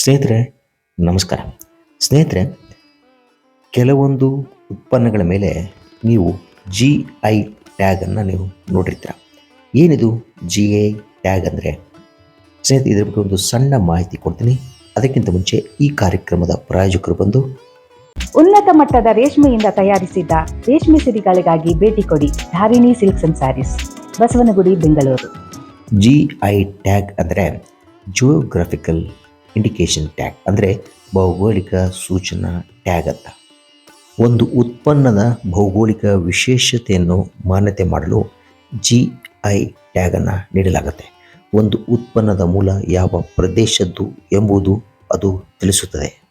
ಸ್ನೇಹಿತರೆ ನಮಸ್ಕಾರ. ಸ್ನೇಹಿತರೆ ಕೆಲವೊಂದು ಉತ್ಪನ್ನಗಳ ಮೇಲೆ ನೀವು ಜಿ ಐ ಟ್ಯಾಗನ್ನು ನೀವು ನೋಡಿರ್ತೀರ. ಏನಿದು ಜಿ ಐ ಟ್ಯಾಗ್ ಅಂದರೆ? ಸ್ನೇಹಿತರೆ ಇದರ ಬಗ್ಗೆ ಒಂದು ಸಣ್ಣ ಮಾಹಿತಿ ಕೊಡ್ತೀನಿ. ಅದಕ್ಕಿಂತ ಮುಂಚೆ ಈ ಕಾರ್ಯಕ್ರಮದ ಪ್ರಾಯೋಜಕರು ಬಂದು ಉನ್ನತ ಮಟ್ಟದ ರೇಷ್ಮೆಯಿಂದ ತಯಾರಿಸಿದ್ದ ರೇಷ್ಮೆ ಸಿರಿಗಳಿಗಾಗಿ ಭೇಟಿ ಕೊಡಿ Dharini silks and sarees Basavanagudi Bengaluru. G I tag ಅಂದರೆ ಜಿಯೋಗ್ರಫಿಕಲ್ ಇಂಡಿಕೇಶನ್ ಟ್ಯಾಗ್ ಅಂದರೆ ಭೌಗೋಳಿಕ ಸೂಚನಾ ಟ್ಯಾಗ್ ಅಂತ. ಒಂದು ಉತ್ಪನ್ನದ ಭೌಗೋಳಿಕ ವಿಶೇಷತೆಯನ್ನು ಮಾನ್ಯತೆ ಮಾಡಲು ಜಿ ಐ ಟ್ಯಾಗನ್ನು ನೀಡಲಾಗುತ್ತೆ. ಒಂದು ಉತ್ಪನ್ನದ ಮೂಲ ಯಾವ ಪ್ರದೇಶದ್ದು ಎಂಬುದು ಅದು ತಿಳಿಸುತ್ತದೆ.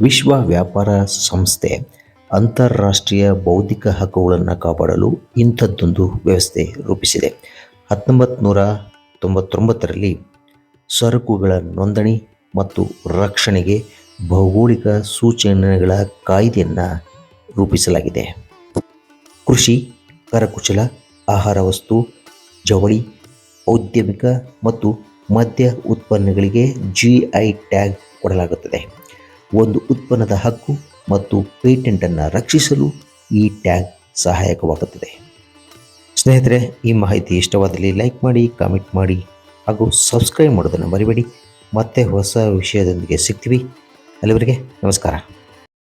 ವಿಶ್ವ ವ್ಯಾಪಾರ ಸಂಸ್ಥೆ ಅಂತಾರಾಷ್ಟ್ರೀಯ ಬೌದ್ಧಿಕ ಹಕ್ಕುಗಳನ್ನು ಕಾಪಾಡಲು ಇಂಥದ್ದೊಂದು ವ್ಯವಸ್ಥೆ ರೂಪಿಸಿದೆ. ಹತ್ತೊಂಬತ್ತು ನೂರ ತೊಂಬತ್ತೊಂಬತ್ತರಲ್ಲಿ ಸರಕುಗಳ ನೋಂದಣಿ ಮತ್ತು ರಕ್ಷಣೆಗೆ ಭೌಗೋಳಿಕ ಸೂಚನೆಗಳ ಕಾಯ್ದೆಯನ್ನು ರೂಪಿಸಲಾಗಿದೆ. ಕೃಷಿ, ಕರಕುಶಲ, ಆಹಾರ ವಸ್ತು, ಜವಳಿ, ಔದ್ಯಮಿಕ ಮತ್ತು ಮದ್ಯ ಉತ್ಪನ್ನಗಳಿಗೆ ಜಿ ಐ ಟ್ಯಾಗ್ ಕೊಡಲಾಗುತ್ತದೆ. ಒಂದು ಉತ್ಪನ್ನದ ಹಕ್ಕು ಮತ್ತು ಪೇಟೆಂಟನ್ನು ರಕ್ಷಿಸಲು ಈ ಟ್ಯಾಗ್ ಸಹಾಯಕವಾಗುತ್ತದೆ. ಸ್ನೇಹಿತರೆ, ಈ ಮಾಹಿತಿ ಇಷ್ಟವಾದಲ್ಲಿ ಲೈಕ್ ಮಾಡಿ, ಕಾಮೆಂಟ್ ಮಾಡಿ ಹಾಗೂ ಸಬ್ಸ್ಕ್ರೈಬ್ ಮಾಡೋದನ್ನು ಮರಿಬೇಡಿ. ಮತ್ತೆ ಹೊಸ ವಿಷಯದೊಂದಿಗೆ ಸಿಗ್ತೀವಿ. ಅಲ್ಲಿವರೆಗೆ ನಮಸ್ಕಾರ.